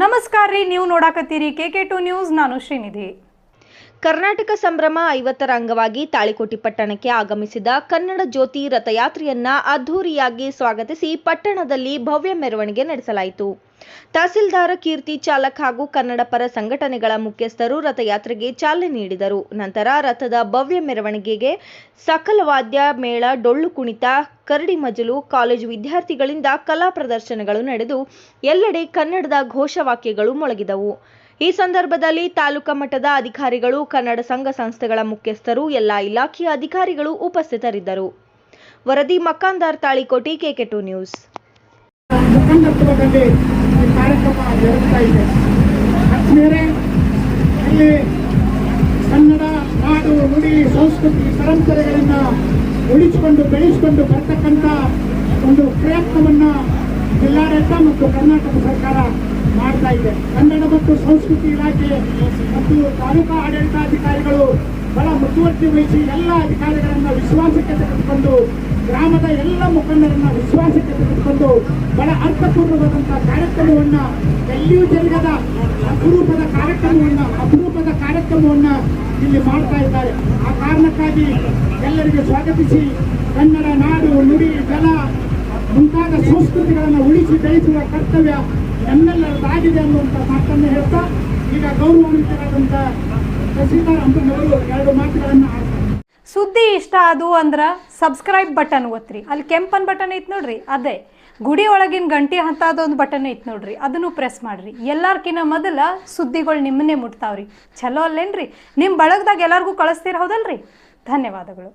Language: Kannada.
ನಮಸ್ಕಾರ ರೀ, ನೀವು ನೋಡಾಕತ್ತೀರಿ ಕೆ ಕೆ ಟು ನ್ಯೂಸ್, ನಾನು ಶ್ರೀನಿಧಿ. ಕರ್ನಾಟಕ ಸಂಭ್ರಮ ಐವತ್ತರ ಅಂಗವಾಗಿ ತಾಳಿಕೋಟಿ ಪಟ್ಟಣಕ್ಕೆ ಆಗಮಿಸಿದ ಕನ್ನಡ ಜ್ಯೋತಿ ರಥಯಾತ್ರೆಯನ್ನ ಅದ್ಧೂರಿಯಾಗಿ ಸ್ವಾಗತಿಸಿ ಪಟ್ಟಣದಲ್ಲಿ ಭವ್ಯ ಮೆರವಣಿಗೆ ನಡೆಸಲಾಯಿತು. ತಹಸೀಲ್ದಾರ್ ಕೀರ್ತಿ ಚಾಲಕ್ ಹಾಗೂ ಕನ್ನಡ ಪರ ಸಂಘಟನೆಗಳ ಮುಖ್ಯಸ್ಥರು ರಥಯಾತ್ರೆಗೆ ಚಾಲನೆ ನೀಡಿದರು. ನಂತರ ರಥದ ಭವ್ಯ ಮೆರವಣಿಗೆಗೆ ಸಕಲ ವಾದ್ಯ ಮೇಳ, ಡೊಳ್ಳು ಕುಣಿತ, ಕರಡಿ ಮಜಲು, ಕಾಲೇಜು ವಿದ್ಯಾರ್ಥಿಗಳಿಂದ ಕಲಾ ಪ್ರದರ್ಶನಗಳು ನಡೆದು ಎಲ್ಲೆಡೆ ಕನ್ನಡದ ಘೋಷವಾಕ್ಯಗಳು ಮೊಳಗಿದವು. ಈ ಸಂದರ್ಭದಲ್ಲಿ ತಾಲೂಕಾ ಮಟ್ಟದ ಅಧಿಕಾರಿಗಳು, ಕನ್ನಡ ಸಂಘ ಸಂಸ್ಥೆಗಳ ಮುಖ್ಯಸ್ಥರು, ಎಲ್ಲಾ ಇಲಾಖೆಯ ಅಧಿಕಾರಿಗಳು ಉಪಸ್ಥಿತರಿದ್ದರು. ವರದಿ ಮಕ್ಕಾಂದಾರ್ ತಾಳಿಕೋಟಿ ಕೆಕೆ ನ್ಯೂಸ್. ಮುಖಂಡತ್ವದಲ್ಲಿ ಈ ಕಾರ್ಯಕ್ರಮ ಜರುಗ್ತಾ ಇದೆ. ಆತ್ಮೀಯರೇ ಇಲ್ಲಿ ಕನ್ನಡ, ನಾಡು, ನುಡಿ, ಸಂಸ್ಕೃತಿ, ಪರಂಪರೆಗಳನ್ನ ಉಳಿಸಿಕೊಂಡು, ಬೆಳೆಸಿಕೊಂಡು ಬರ್ತಕ್ಕಂಥ ಒಂದು ಪ್ರಯತ್ನವನ್ನ ಜಿಲ್ಲಾಡಳಿತ ಮತ್ತು ಕರ್ನಾಟಕ ಸರ್ಕಾರ ಮಾಡ್ತಾ ಇದೆ. ಸಂಸ್ಕೃತಿ ಇಲಾಖೆ ಮತ್ತು ತಾಲೂಕಾ ಆಡಳಿತಾಧಿಕಾರಿಗಳು ಬಹಳ ಮುತುವರ್ಜಿ ವಹಿಸಿ ಎಲ್ಲ ಅಧಿಕಾರಿಗಳನ್ನ ವಿಶ್ವಾಸಕ್ಕೆ ತೆಗೆದುಕೊಂಡು ಗ್ರಾಮದ ಎಲ್ಲ ಮುಖಂಡರನ್ನ ವಿಶ್ವಾಸಕ್ಕೆ ತೆಗೆದುಕೊಂಡು ಬಹಳ ಅರ್ಥಪೂರ್ಣವಾದಂತಹ ಕಾರ್ಯಕ್ರಮವನ್ನ ಎಲ್ಲಿಯೂ ಜರುಗದ ಅಪರೂಪದ ಕಾರ್ಯಕ್ರಮವನ್ನ ಅಪರೂಪದ ಕಾರ್ಯಕ್ರಮವನ್ನ ಇಲ್ಲಿ ಮಾಡ್ತಾ ಇದ್ದಾರೆ. ಆ ಕಾರಣಕ್ಕಾಗಿ ಎಲ್ಲರಿಗೆ ಸ್ವಾಗತಿಸಿ. ಕನ್ನಡ ನಾಡು ನುಡಿ ಸಂಸ್ಕೃತಿಗಳನ್ನು ಉಳಿಸಿ ಬೆಳೆಸುವ ಕರ್ತವ್ಯ ನಮ್ಮೆಲ್ಲರದಾಗಿದೆ ಅನ್ನುವಂಥ ಮಾತನ್ನು ಹೇಳ್ತಾ ಈಗ ಗೌರವಾನ್ವಿತರಾದಂಥ ಅಂಬನವರು ಎರಡು ಮಾತುಗಳನ್ನು ಸುದ್ದಿ ಇಷ್ಟ ಅದು ಅಂದ್ರೆ ಸಬ್ಸ್ಕ್ರೈಬ್ ಬಟನ್ ಒತ್ರಿ. ಅಲ್ಲಿ ಕೆಂಪನ್ ಬಟನ್ ಐತ್ ನೋಡ್ರಿ, ಅದೇ. ಗುಡಿ ಒಳಗಿನ ಗಂಟೆ ಹಂತದೊಂದು ಬಟನ್ ಐತ್ ನೋಡ್ರಿ, ಅದನ್ನು ಪ್ರೆಸ್ ಮಾಡ್ರಿ. ಎಲ್ಲಾರ್ಕಿನ ಮೊದಲ ಸುದ್ದಿಗಳು ನಿಮ್ಮನ್ನೇ ಮುಟ್ತಾವ್ರಿ. ಚಲೋ ಅಲ್ಲೇನ್ರಿ? ನಿಮ್ಮ ಬಳಗದಾಗ ಎಲ್ಲರಿಗೂ ಕಳಿಸ್ತೀರ ಹೌದಲ್ರಿ? ಧನ್ಯವಾದಗಳು.